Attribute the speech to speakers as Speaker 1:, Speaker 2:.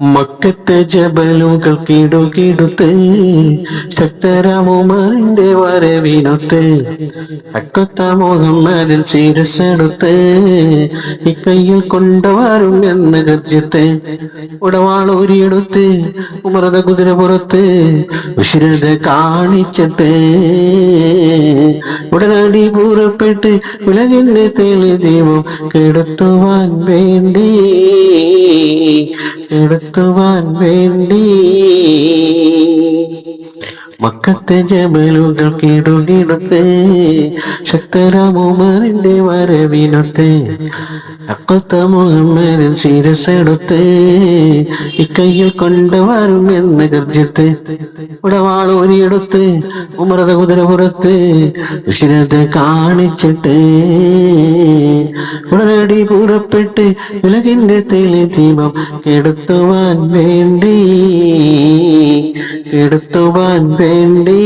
Speaker 1: മക്കത്തെ ജബലുകൾ കിടുകിടുത്ത് ശക്തരാമുമാറിന്റെ വരവിനൊത്ത് അക്കത്ത മുഹമ്മദിൽ ശിരസെടുത്ത് ഇക്കയ്യിൽ കൊണ്ടുവരും എന്ന് ഗർജിത്ത് ഉടവാളൂരിയെടുത്ത് ഉമ്രത കുതിര പുറത്ത് ഉശിരത കാണിച്ചിട്ട് ഉടനടി പൂറപ്പെട്ട് വിളകിന്റെ തെളി ദൈവം കെടുത്തുവാൻ വേണ്ടി. എടുത്തുവാൻ വേണ്ടി. മക്കത്തെ ജബലുകൾ കിടുകിടത്ത് ശക്തരാമുമാറിന്റെ വരവിനൊത്ത് അക്കത്ത മുഹമ്മദിൻ ശിരസെടുത്ത് ഇക്കയ്യിൽ കൊണ്ടുവരും എന്ന് ഗർജിത്ത് ഉടവാളൂരിയെടുത്ത് ഉമറത കുതിര പുറത്ത് ഉശിരത കാണിച്ചിട്ട്. ഉടനടി പുറപ്പെട്ട് ഉലകിന്റെ തെളി ദീപം കെടുത്തുവാൻ വേണ്ടി കെടുത്തുവാൻ വേണ്ടി.